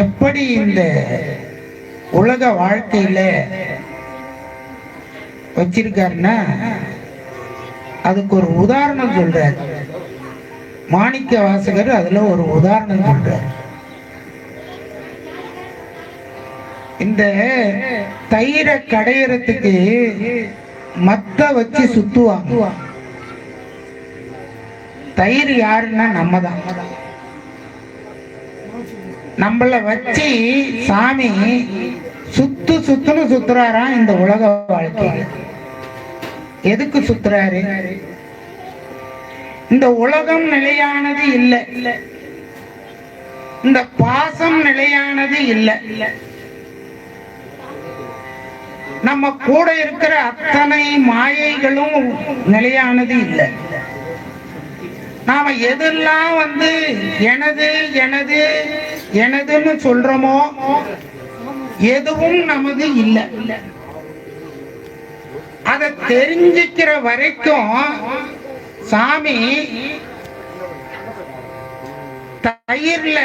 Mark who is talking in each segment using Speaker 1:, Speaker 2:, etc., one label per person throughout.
Speaker 1: எப்படி இந்த உலக வாழ்க்கையில வச்சிருக்காருன்னா அதுக்கு ஒரு உதாரணம் சொல்றார். மாணிக்க வாசகர் அதுல ஒரு உதாரணம் சொல்றார். இந்த தயிரை கடையறதுக்கு மத்த வச்சு சுத்துவாங்க. தயிர் யாருன்னா நம்ம தான் நம்மள வச்சு சாமி சுத்து சுத்துன்னு சுத்துறாராம் இந்த உலக வாழ்க்கை. எதுக்கு சுத்துறாரு? இந்த உலகம் நிலையானது இல்லை. இந்த பாசம் நிலையானது இல்லை. நம்ம கூட இருக்கிற அத்தனை மாயைகளும் நிலையானது இல்லை. நாம எதெல்லாம் வந்து எனது எனது எனதுன்னு சொல்றோமோ எதுவும் நமது இல்லை. அதை தெரிஞ்சுக்கிற வரைக்கும் சாமி தயிர்ல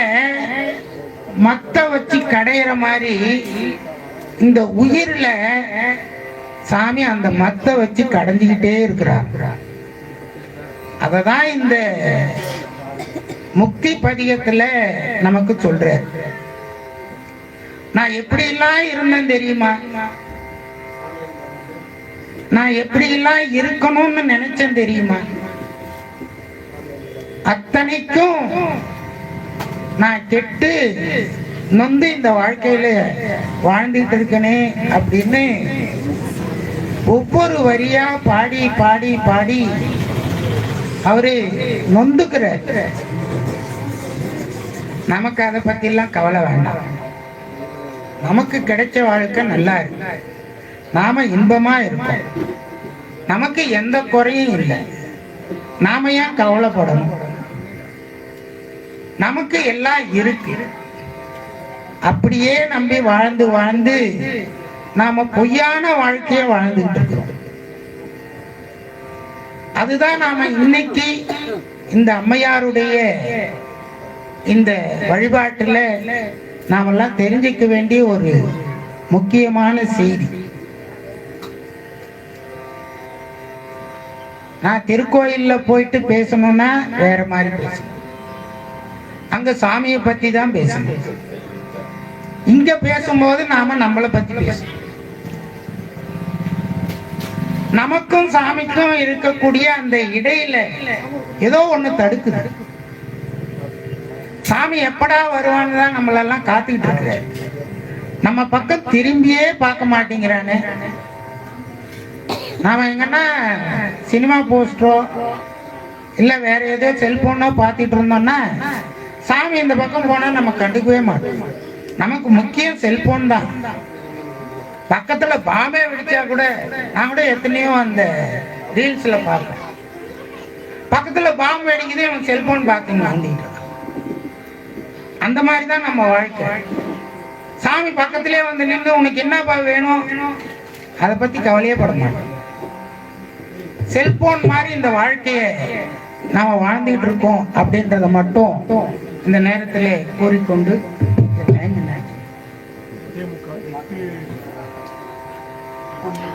Speaker 1: மத்த வச்சு கடையிற மாதிரி இந்த உயிர்ல சாமி அந்த மத்த வச்சு கடைஞ்சுக்கிட்டே இருக்கிறார். அததான் இந்த முக்தி பதிகத்துல நமக்கு சொல்ற. நான் எப்படி எல்லாம் இருந்தேன் தெரியுமா? நான் எப்படி எல்லாம் இருக்கணும்னு நினைச்சேன் தெரியுமா? அத்தனைக்கும் நான் கெட்டு நொந்து இந்த வாழ்க்கையில வாழ்ந்துட்டு இருக்கனே அப்படின்னு ஒவ்வொரு வரியா பாடி பாடி பாடி அவரு நொந்துக்கிற நமக்கு அதை பத்தி எல்லாம் கவலை வேண்டாம். நமக்கு கிடைச்ச வாழ்க்கை நல்லா இருக்கு. நாம இன்பமா இருக்கோம். நமக்கு எந்த குறையும் இல்லை. நாம ஏன் கவலைப்படணும்? நமக்கு எல்லாம் இருக்கு. அப்படியே நம்பி வாழ்ந்து வாழ்ந்து நாம பொய்யான வாழ்க்கைய வாழ்ந்துட்டு இருக்கிறோம். அதுதான் நாம இன்னைக்கு இந்த அம்மையாருடைய இந்த வழிபாட்டுல நாமெல்லாம் தெரிஞ்சுக்க வேண்டிய ஒரு முக்கியமான செய்தி. நான் திருக்கோயில்ல போயிட்டு பேசணும்னா வேற மாதிரி பேசணும். அங்க சாமியை பத்தி தான் பேசணும். இங்க பேசும்போது நாம நம்மளை பத்தி பேசணும். நமக்கும் சாமிக்கும் இருக்கக்கூடிய அந்த இடையில ஏதோ ஒண்ணு தடுக்குது. சாமி எப்படா வருவான்னு தான் நம்மளெல்லாம் காத்துக்கிட்டு இருக்கிறாரு நம்ம பக்கம் திரும்பியே பார்க்க மாட்டேங்கிறானே. நாம எங்கன்னா சினிமா போஸ்டரோ இல்ல வேற ஏதோ செல்போனோ பார்த்துட்டு இருந்தோம்னா சாமி இந்த பக்கம் போனா நம்ம கண்டுக்கவே மாட்டோம். நமக்கு முக்கியம் செல்போன் தான். பக்கத்துல பாம்பே வெடிச்சா கூட நான் கூட எத்தனையோ அந்த ரீல்ஸ்ல பார்ப்பேன் பக்கத்துல பாம்பு வெடிக்குது அவன் செல்போன் பார்த்துங்க வாங்கிட்டு அந்த மாதிரி தான் நம்ம வாழ்க்கை. சாமி பக்கத்திலே வந்து நின்று உனக்கு என்னப்பா வேணும்? அதை பத்தி கவலையே பட மாட்டோம். செல்போன் மாதிரி இந்த வாழ்க்கையை நாம வாழ்ந்துகிட்டு இருக்கோம் அப்படின்றத மட்டும் இந்த நேரத்திலே கூறிக்கொண்டு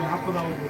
Speaker 2: நாற்பதாவது